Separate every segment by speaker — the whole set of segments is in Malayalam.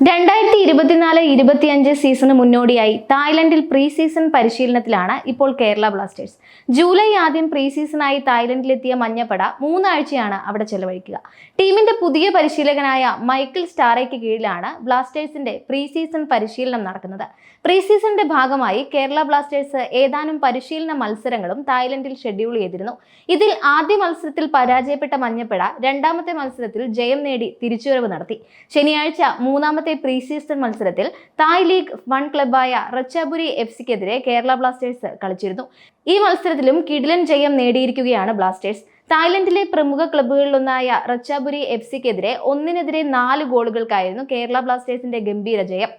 Speaker 1: രണ്ടായിരത്തി ഇരുപത്തിനാല് ഇരുപത്തിയഞ്ച് സീസണ് മുന്നോടിയായി തായ്ലൻഡിൽ പ്രീ സീസൺ പരിശീലനത്തിലാണ് ഇപ്പോൾ കേരള ബ്ലാസ്റ്റേഴ്സ്. ജൂലൈ ആദ്യം പ്രീ സീസണായി തായ്ലൻഡിലെത്തിയ മഞ്ഞപ്പട മൂന്നാഴ്ചയാണ് അവിടെ ചെലവഴിക്കുക. ടീമിന്റെ പുതിയ പരിശീലകനായ മൈക്കിൾ സ്റ്റാറയ്ക്ക് കീഴിലാണ് ബ്ലാസ്റ്റേഴ്സിന്റെ പ്രീ സീസൺ പരിശീലനം നടക്കുന്നത്. പ്രീ സീസണിന്റെ ഭാഗമായി കേരള ബ്ലാസ്റ്റേഴ്സ് ഏതാനും പരിശീലന മത്സരങ്ങളും തായ്ലൻഡിൽ ഷെഡ്യൂൾ ചെയ്തിരുന്നു. ഇതിൽ ആദ്യ മത്സരത്തിൽ പരാജയപ്പെട്ട മഞ്ഞപ്പട രണ്ടാമത്തെ മത്സരത്തിൽ ജയം നേടി തിരിച്ചുവരവ് നടത്തി. ശനിയാഴ്ച മൂന്നാമത്തെ പ്രീ സീസൺ മത്സരത്തിൽ തായ് ലീഗ് വൺ ക്ലബായ റച്ചാപുരി എഫ് സിക്കെതിരെ കേരള ബ്ലാസ്റ്റേഴ്സ് കളിച്ചിരുന്നു. ഈ മത്സരത്തിലും കിടിലൻ ജയം നേടിയിരിക്കുകയാണ് ബ്ലാസ്റ്റേഴ്സ്. തായ്ലൻഡിലെ പ്രമുഖ ക്ലബ്ബുകളിലൊന്നായ റച്ചാബുരി എഫ് സിക്കെതിരെ ഒന്നിനെതിരെ നാല് ഗോളുകൾക്കായിരുന്നു കേരള ബ്ലാസ്റ്റേഴ്സിന്റെ ഗംഭീര ജയം.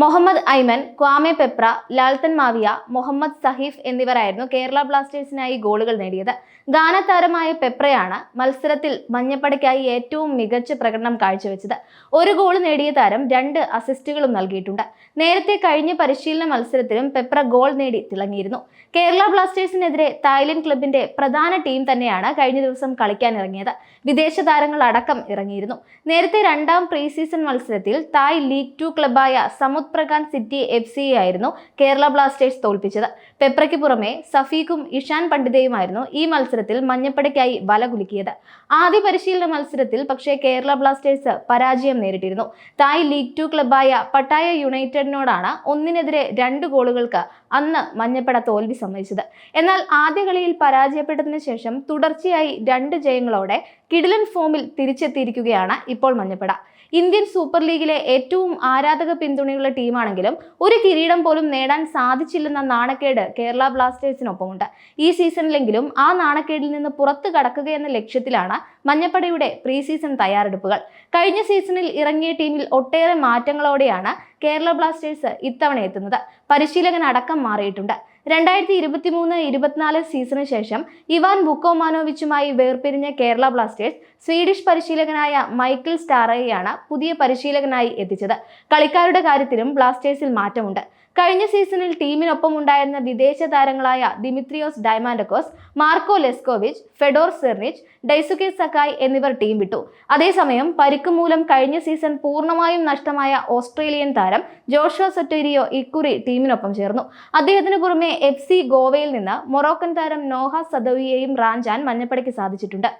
Speaker 1: മുഹമ്മദ് ഐമൻ ക്വാമെ പെപ്ര ലാൽത്തൻ മാവിയ മുഹമ്മദ് സഹീഫ് എന്നിവരായിരുന്നു കേരള ബ്ലാസ്റ്റേഴ്സിനായി ഗോളുകൾ നേടിയത്. ഗാന താരമായ പെപ്രയാണ് മത്സരത്തിൽ മഞ്ഞപ്പടയ്ക്കായി ഏറ്റവും മികച്ച പ്രകടനം കാഴ്ചവെച്ചത്. ഒരു ഗോൾ നേടിയ താരം രണ്ട് അസിസ്റ്റുകളും നൽകിയിട്ടുണ്ട്. നേരത്തെ കഴിഞ്ഞ പരിശീലന മത്സരത്തിലും പെപ്ര ഗോൾ നേടി തിളങ്ങിയിരുന്നു. കേരള ബ്ലാസ്റ്റേഴ്സിനെതിരെ തായ്ലൻഡ് ക്ലബിന്റെ പ്രധാന ടീം തന്നെയാണ് കഴിഞ്ഞ ദിവസം കളിക്കാൻ ഇറങ്ങിയത്. വിദേശ താരങ്ങൾ അടക്കം ഇറങ്ങിയിരുന്നു. നേരത്തെ രണ്ടാം പ്രീ സീസൺ മത്സരത്തിൽ തായ് ലീഗ് ടു ക്ലബായ Samut Prakan City F C ആയിരുന്നു കേരള ബ്ലാസ്റ്റേഴ്സ് തോൽപ്പിച്ചത്. പെപ്രയ്ക്ക് പുറമെ സഫീഖും ഇഷാൻ പണ്ഡിതയുമായിരുന്നു ഈ മത്സരത്തിൽ മഞ്ഞപ്പടയ്ക്കായി വല കുലുക്കിയത്. ആദ്യ പരിശീലന മത്സരത്തിൽ പക്ഷേ കേരള ബ്ലാസ്റ്റേഴ്സ് പരാജയം നേരിട്ടിരുന്നു. തായ് ലീഗ് ടു ക്ലബായ പട്ടായ യുണൈറ്റഡിനോടാണ് ഒന്നിനെതിരെ രണ്ട് ഗോളുകൾക്ക് അന്ന് മഞ്ഞപ്പട തോൽവി സമ്മതിച്ചത്. എന്നാൽ ആദ്യ കളിയിൽ പരാജയപ്പെട്ടതിന് ശേഷം തുടർച്ചയായി രണ്ട് ജയങ്ങളോടെ കിടിലൻ ഫോമിൽ തിരിച്ചെത്തിയിരിക്കുകയാണ് ഇപ്പോൾ മഞ്ഞപ്പട. ഇന്ത്യൻ സൂപ്പർ ലീഗിലെ ഏറ്റവും ആരാധക പിന്തുണയുള്ള ടീമാണെങ്കിലും ഒരു കിരീടം പോലും നേടാൻ സാധിച്ചില്ലെന്ന നാണക്കേട് കേരള ബ്ലാസ്റ്റേഴ്സിനൊപ്പമുണ്ട്. ഈ സീസണിലെങ്കിലും ആ നാണക്കേടിൽ നിന്ന് പുറത്തു കടക്കുക എന്ന ലക്ഷ്യത്തിലാണ് മഞ്ഞപ്പടയുടെ പ്രീ സീസൺ തയ്യാറെടുപ്പുകൾ. കഴിഞ്ഞ സീസണിൽ ഇറങ്ങിയ ടീമിൽ ഒട്ടേറെ മാറ്റങ്ങളോടെയാണ് കേരള ബ്ലാസ്റ്റേഴ്സ് ഇത്തവണ എത്തുന്നത്. പരിശീലകൻ അടക്കം മാറിയിട്ടുണ്ട്. രണ്ടായിരത്തി ഇരുപത്തി മൂന്ന് ഇരുപത്തിനാല് സീസണിന് ശേഷം ഇവാൻ ബുക്കോമാനോവിച്ചുമായി വേർപിരിഞ്ഞ കേരള ബ്ലാസ്റ്റേഴ്സ് സ്വീഡിഷ് പരിശീലകനായ മൈക്കിൾ സ്റ്റാറയെയാണ് പുതിയ പരിശീലകനായി എത്തിച്ചത്. കളിക്കാരുടെ കാര്യത്തിലും ബ്ലാസ്റ്റേഴ്സിൽ മാറ്റമുണ്ട്. കഴിഞ്ഞ സീസണിൽ ടീമിനൊപ്പം ഉണ്ടായിരുന്ന വിദേശ താരങ്ങളായ Dimitrios Diamantakos Marko Leskovic Fedor Cernych Daisuke Sakai എന്നിവർ ടീം വിട്ടു. അതേസമയം പരിക്ക് മൂലം കഴിഞ്ഞ സീസൺ പൂർണമായും നഷ്ടമായ ഓസ്ട്രേലിയൻ താരം ജോഷോ സൊറ്റേരിയോ ഇക്കുറി ടീമിനൊപ്പം ചേർന്നു. അദ്ദേഹത്തിന് പുറമെ എഫ് സി ഗോവയിൽ നിന്ന് മൊറോക്കൻ താരം നോഹ സദവിയെയും റാഞ്ചാൻ മഞ്ഞപ്പടയ്ക്ക് സാധിച്ചിട്ടുണ്ട്.